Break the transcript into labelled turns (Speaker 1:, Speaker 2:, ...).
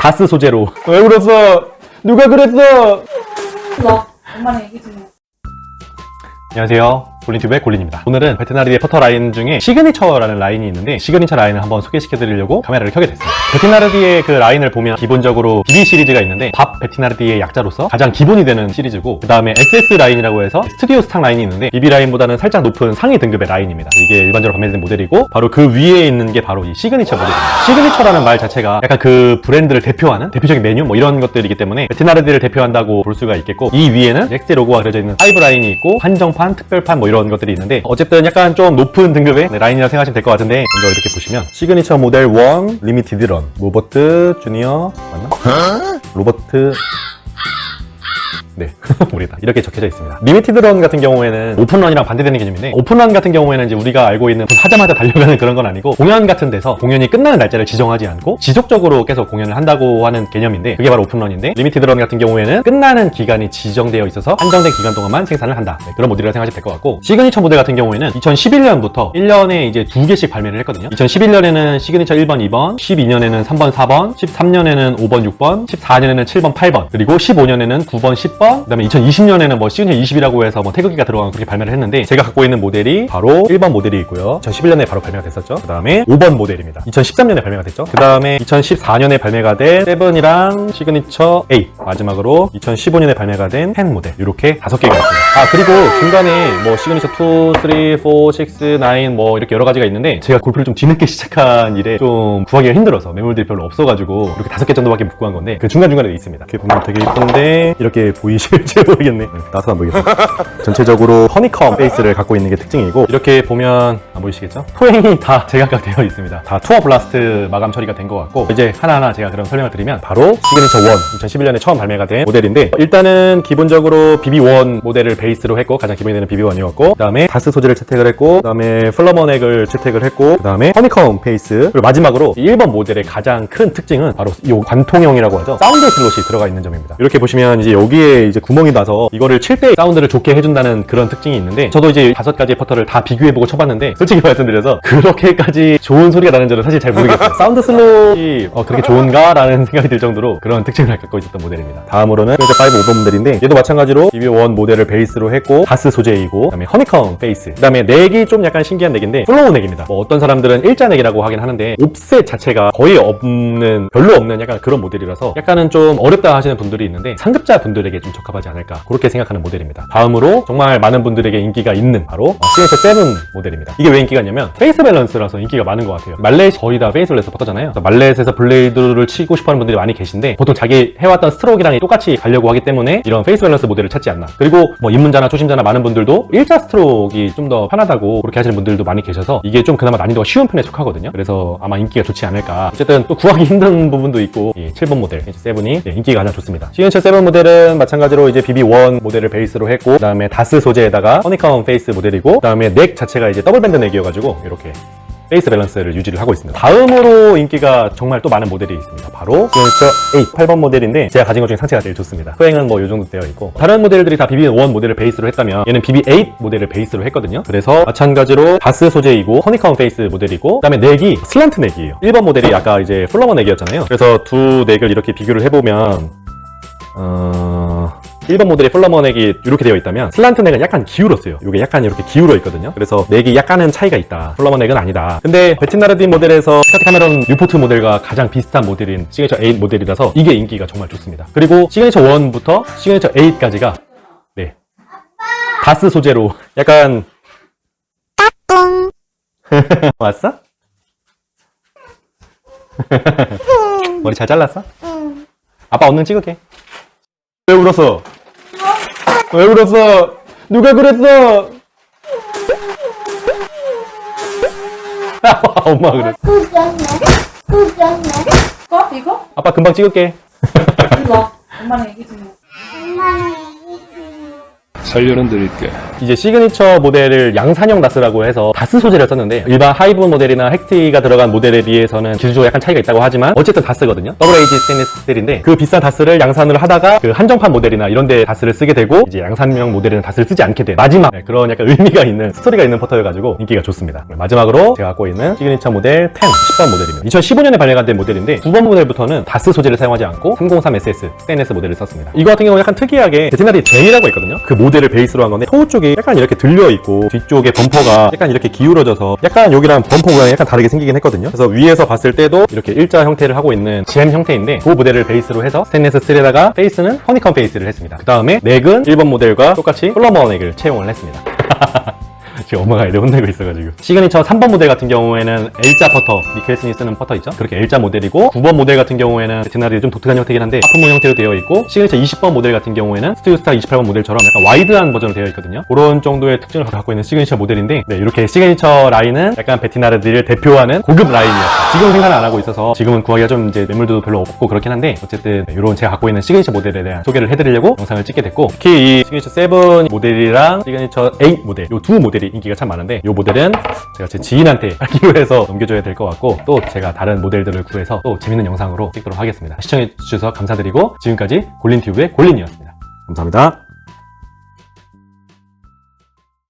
Speaker 1: 가스 소재로. 왜 울었어? 누가 그랬어?
Speaker 2: 너 엄마랑 얘기 좀 해.
Speaker 1: 안녕하세요. 골린튜브의 골린입니다. 오늘은 베테나리의 퍼터 라인 중에 시그니처라는 라인이 있는데 시그니처 라인을 한번 소개시켜드리려고 카메라를 켜게 됐어요. 베티나르디의 그 라인을 보면 기본적으로 BB 시리즈가 있는데 밥 베티나르디의 약자로서 가장 기본이 되는 시리즈고 그 다음에 SS 라인이라고 해서 스튜디오 스탁 라인이 있는데 BB 라인보다는 살짝 높은 상위 등급의 라인입니다. 이게 일반적으로 판매되는 모델이고 바로 그 위에 있는 게 바로 이 시그니처 모델입니다. 시그니처라는 말 자체가 약간 그 브랜드를 대표하는 대표적인 메뉴 뭐 이런 것들이기 때문에 베티나르디를 대표한다고 볼 수가 있겠고 이 위에는 엑스 로고가 그려져 있는 파이브 라인이 있고 한정판, 특별판 뭐 이런 것들이 있는데 어쨌든 약간 좀 높은 등급의 네, 라인이라 생각하시면 될 것 같은데 먼저 이렇게 보시면 시그니처 모델 1 리미티드 런 로버트 주니어 맞나? 로버트 네, 모르겠다. 이렇게 적혀져 있습니다. 리미티드 런 같은 경우에는 오픈런이랑 반대되는 개념인데, 오픈런 같은 경우에는 이제 우리가 알고 있는 하자마자 달려가는 그런 건 아니고, 공연 같은 데서 공연이 끝나는 날짜를 지정하지 않고, 지속적으로 계속 공연을 한다고 하는 개념인데, 그게 바로 오픈런인데, 리미티드 런 같은 경우에는 끝나는 기간이 지정되어 있어서 한정된 기간 동안만 생산을 한다. 네, 그런 모델이라고 생각하시면 될 것 같고, 시그니처 모델 같은 경우에는 2011년부터 1년에 이제 두 개씩 발매를 했거든요. 2011년에는 시그니처 1번, 2번, 12년에는 3번, 4번, 13년에는 5번, 6번, 14년에는 7번, 8번, 그리고 15년에는 9번, 10번, 그다음에 2020년에는 뭐 시그니처 20이라고 해서 뭐 태극기가 들어간 그렇게 발매를 했는데 제가 갖고 있는 모델이 바로 1번 모델이 있고요. 2011년에 바로 발매가 됐었죠. 그다음에 5번 모델입니다. 2013년에 발매가 됐죠. 그다음에 2014년에 발매가 된 7이랑 시그니처 8 마지막으로 2015년에 발매가 된 10 모델 이렇게 다섯 개가 있습니다. 아 그리고 중간에 뭐 시그니처 2, 3, 4, 6, 9 뭐 이렇게 여러 가지가 있는데 제가 골프를 좀 뒤늦게 시작한 일에 좀 구하기가 힘들어서 매물들이 별로 없어가지고 이렇게 다섯 개 정도밖에 못 구한 건데 그 중간 중간에 있습니다. 이렇게 보면 되게 이쁜데 이렇게 보이 실지 모르겠네. 네, 나도 안 보이겠어. 전체적으로 허니컴 베이스를 갖고 있는 게 특징이고 이렇게 보면 안 보이시겠죠? 토행이 다 제각각 되어 있습니다. 다 투어 블라스트 마감 처리가 된 것 같고 이제 하나하나 제가 그럼 설명을 드리면 바로 시그니처 1 2011년에 처음 발매가 된 모델인데 일단은 기본적으로 BB1 모델을 베이스로 했고 가장 기본이 되는 BB1이었고 그다음에 다스 소재를 채택을 했고 그다음에 플러머넥을 채택을 했고 그다음에 허니컴 베이스 그리고 마지막으로 이 1번 모델의 가장 큰 특징은 바로 이 관통형이라고 하죠. 사운드 슬롯이 들어가 있는 점입니다. 이렇게 보시면 이제 여기에 이제 구멍이 나서 이거를 칠 때 사운드를 좋게 해준다는 그런 특징이 있는데 저도 이제 다섯 가지의 퍼터를 다 비교해보고 쳐봤는데 솔직히 말씀드려서 그렇게까지 좋은 소리가 나는 줄은 사실 잘 모르겠어요. 사운드 슬롯이 어, 그렇게 좋은가? 라는 생각이 들 정도로 그런 특징을 갖고 있었던 모델입니다. 다음으로는 스페이스 5 5번 모델인데 얘도 마찬가지로 BB1 모델을 베이스로 했고 가스 소재이고 그다음에 허니컴 베이스 그다음에 넥이 좀 약간 신기한 넥인데 플로우 넥입니다. 뭐 어떤 사람들은 일자 넥이라고 하긴 하는데 옵셋 자체가 거의 없는 별로 없는 약간 그런 모델이라서 약간은 좀 어렵다 하시는 분들이 있는데 상급자 분들에게 좀 적합하지 않을까 그렇게 생각하는 모델입니다. 다음으로 정말 많은 분들에게 인기가 있는 바로 시그니처 7 모델입니다. 이게 왜 인기가 있냐면 페이스 밸런스라서 인기가 많은 것 같아요. 말렛 거의 다 페이스 밸런스 퍼터잖아요. 그래서 말렛에서 블레이드를 치고 싶어하는 분들이 많이 계신데 보통 자기 해왔던 스트로크랑 똑같이 가려고 하기 때문에 이런 페이스 밸런스 모델을 찾지 않나. 그리고 뭐 입문자나 초심자나 많은 분들도 일자 스트로크이 좀더 편하다고 그렇게 하시는 분들도 많이 계셔서 이게 좀 그나마 난이도가 쉬운 편에 속하거든요. 그래서 아마 인기가 좋지 않을까. 어쨌든 또 구하기 힘든 부분도 있고 이 7번 모델 이제 7이 네, 인기가 가장 좋습니다. 시그니처 7 모델은 마찬가지로 이제 BB1 모델을 베이스로 했고 그다음에 다스 소재에다가 허니컴 페이스 모델이고 그다음에 넥 자체가 이제 더블 밴드 넥이어가지고 이렇게 페이스 밸런스를 유지를 하고 있습니다. 다음으로 인기가 정말 또 많은 모델이 있습니다. 바로 시그니처 8, 8번 모델인데 제가 가진 것 중에 상체가 제일 좋습니다. 소행은 뭐 이 정도 되어 있고 다른 모델들이 다 BB1 모델을 베이스로 했다면 얘는 BB8 모델을 베이스로 했거든요. 그래서 마찬가지로 바스 소재이고 허니컴 페이스 모델이고 그다음에 넥이 슬란트 넥이에요. 1번 모델이 아까 이제 플러머 넥이었잖아요. 그래서 두 넥을 이렇게 비교를 해보면 어... 1번 모델의 플러머 넥이 이렇게 되어 있다면 슬란트 넥은 약간 기울었어요. 이게 약간 이렇게 기울어 있거든요. 그래서 넥이 약간은 차이가 있다. 플러머 넥은 아니다. 근데 베티나르딘 모델에서 스카트 카메론 뉴포트 모델과 가장 비슷한 모델인 시그니처 8 모델이라서 이게 인기가 정말 좋습니다. 그리고 시그니처 1부터 시그니처 8까지가 네 가스 소재로 약간 왔어? 머리 잘 잘랐어? 아빠 얼른 찍을게. 왜 울었어? 왜 울었어? 누가 그랬어? 엄마 그랬어.
Speaker 2: 어? 이거?
Speaker 1: 아빠 금방 찍을게.
Speaker 2: 일로 와. 엄마랑 얘기 좀 해.
Speaker 3: 살려는 드릴게.
Speaker 1: 이제 시그니처 모델을 양산형 다스라고 해서 다스 소재를 썼는데 일반 하이브 모델이나 헥스티가 들어간 모델에 비해서는 기술적으로 약간 차이가 있다고 하지만 어쨌든 다스거든요. 더블 에이지 스테인리스 스틸인데 그 비싼 다스를 양산을 하다가 그 한정판 모델이나 이런 데 다스를 쓰게 되고 이제 양산형 모델에는 다스를 쓰지 않게 된 마지막 네, 그런 약간 의미가 있는 스토리가 있는 퍼터여가지고 인기가 좋습니다. 마지막으로 제가 갖고 있는 시그니처 모델 10, 10번 모델입니다. 2015년에 발매가 된 모델인데 9번 모델부터는 다스 소재를 사용하지 않고 303SS 스테인리스 모델을 썼습니다. 이거 같은 경우는 약간 특이하게 베트나리 잼이라고 있거든요. 그 모델 을 베이스로 한 건데 토우 쪽이 약간 이렇게 들려 있고 뒤쪽에 범퍼가 약간 이렇게 기울어져서 약간 여기랑 범퍼 모양이 약간 다르게 생기긴 했거든요. 그래서 위에서 봤을 때도 이렇게 일자 형태를 하고 있는 잼 형태인데 그 모델을 베이스로 해서 스테인리스 스틸에다가 페이스는 허니컴 페이스를 했습니다. 그 다음에 넥은 1번 모델과 똑같이 플러머 넥을 채용을 했습니다. 지금 엄마가 애들 혼내고 있어가지고. 시그니처 3번 모델 같은 경우에는 L자 퍼터 미켈슨이 쓰는 퍼터 있죠? 그렇게 L자 모델이고 9번 모델 같은 경우에는 베트나르의 좀 독특한 형태긴 한데 아픈 문 형태로 되어 있고 시그니처 20번 모델 같은 경우에는 스튜디오스타 28번 모델처럼 약간 와이드한 버전으로 되어 있거든요. 그런 정도의 특징을 갖고 있는 시그니처 모델인데 네, 이렇게 시그니처 라인은 약간 베티나르들을 대표하는 고급 라인이었어요. 지금은 생산 안 하고 있어서 지금은 구하기가 좀 이제 매물도 별로 없고 그렇긴 한데 어쨌든 네, 이런 제가 갖고 있는 시그니처 모델에 대한 소개를 해드리려고 영상을 찍게 됐고 특히 이 시그니처 7 모델이랑 시그니처 8 모델 이 두 모델이 인기가 참 많은데 이 모델은 제가 제 지인한테 하기로 해서 넘겨줘야 될 것 같고 또 제가 다른 모델들을 구해서 또 재밌는 영상으로 찍도록 하겠습니다. 시청해주셔서 감사드리고 지금까지 골린튜브의 골린이었습니다. 감사합니다